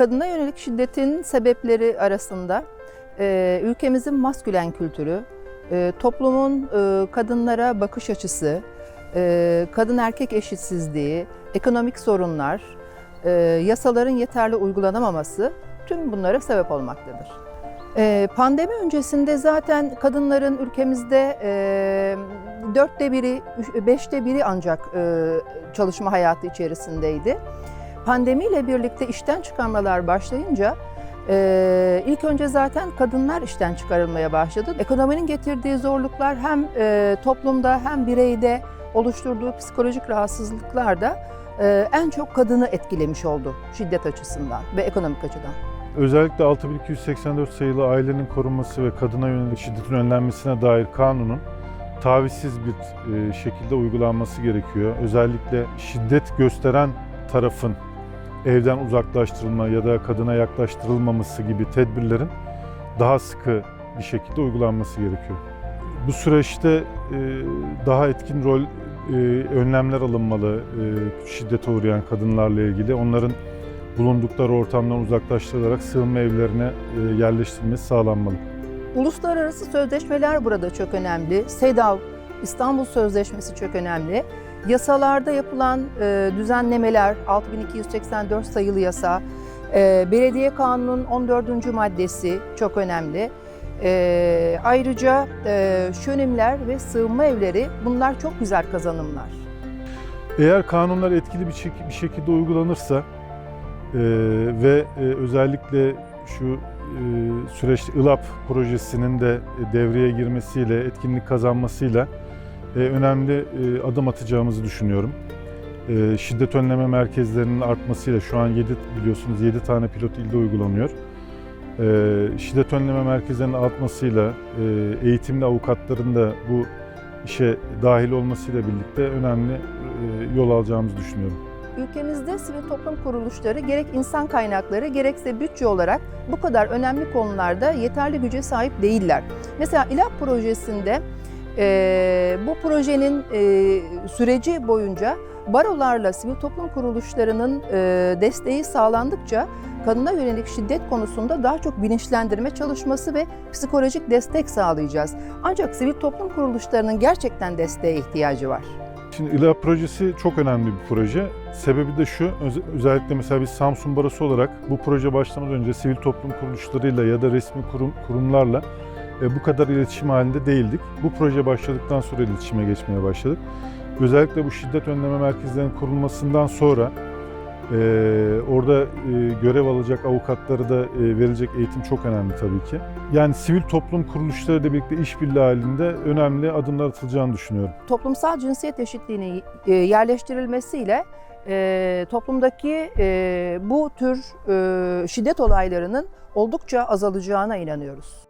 kadına yönelik şiddetin sebepleri arasında e, ülkemizin maskülen kültürü, e, toplumun e, kadınlara bakış açısı, kadın erkek eşitsizliği, ekonomik sorunlar, yasaların yeterli uygulanamaması tüm bunlara sebep olmaktadır. Pandemi öncesinde zaten kadınların ülkemizde dörtte biri, beşte biri ancak çalışma hayatı içerisindeydi. Pandemiyle birlikte işten çıkarmalar başlayınca e, ilk önce zaten kadınlar işten çıkarılmaya başladı. Ekonominin getirdiği zorluklar hem e, toplumda hem bireyde oluşturduğu psikolojik rahatsızlıklar da e, en çok kadını etkilemiş oldu şiddet açısından ve ekonomik açıdan. Özellikle 6284 sayılı ailenin korunması ve kadına yönelik şiddetin önlenmesine dair kanunun tavizsiz bir e, şekilde uygulanması gerekiyor. Özellikle şiddet gösteren tarafın evden uzaklaştırılma ya da kadına yaklaştırılmaması gibi tedbirlerin daha sıkı bir şekilde uygulanması gerekiyor. Bu süreçte e, daha etkin rol, e, önlemler alınmalı e, şiddete uğrayan kadınlarla ilgili. Onların bulundukları ortamdan uzaklaştırılarak sığınma evlerine yerleştirilmesi sağlanmalı. Uluslararası sözleşmeler burada çok önemli. SEDAV, İstanbul Sözleşmesi çok önemli. Yasalarda yapılan e, düzenlemeler, 6284 sayılı yasa, e, Belediye Kanunu'nun 14. maddesi çok önemli. E, ayrıca e, şönimler ve sığınma evleri bunlar çok güzel kazanımlar. Eğer kanunlar etkili bir, şek- bir şekilde uygulanırsa e, ve e, özellikle şu e, süreçte ILAP projesinin de devreye girmesiyle, etkinlik kazanmasıyla önemli e, adım atacağımızı düşünüyorum. E, şiddet önleme merkezlerinin artmasıyla şu an 7 biliyorsunuz 7 tane pilot ilde uygulanıyor. E, şiddet önleme merkezlerinin artmasıyla e, eğitimli avukatların da bu işe dahil olmasıyla birlikte önemli e, yol alacağımızı düşünüyorum. Ülkemizde sivil toplum kuruluşları gerek insan kaynakları gerekse bütçe olarak bu kadar önemli konularda yeterli güce sahip değiller. Mesela İLAP projesinde e, bu projenin e, süreci boyunca barolarla sivil toplum kuruluşlarının e, desteği sağlandıkça kadına yönelik şiddet konusunda daha çok bilinçlendirme çalışması ve psikolojik destek sağlayacağız. Ancak sivil toplum kuruluşlarının gerçekten desteğe ihtiyacı var. Şimdi İLA projesi çok önemli bir proje. Sebebi de şu, öz- özellikle mesela biz Samsun Barosu olarak bu proje başlamadan önce sivil toplum kuruluşlarıyla ya da resmi kurum, kurumlarla bu kadar iletişim halinde değildik. Bu proje başladıktan sonra iletişime geçmeye başladık. Özellikle bu şiddet önleme merkezlerinin kurulmasından sonra e, orada e, görev alacak avukatları da e, verilecek eğitim çok önemli tabii ki. Yani sivil toplum kuruluşlarıyla birlikte işbirliği halinde önemli adımlar atılacağını düşünüyorum. toplumsal cinsiyet eşitliğini e, yerleştirilmesiyle e, toplumdaki e, bu tür e, şiddet olaylarının oldukça azalacağına inanıyoruz.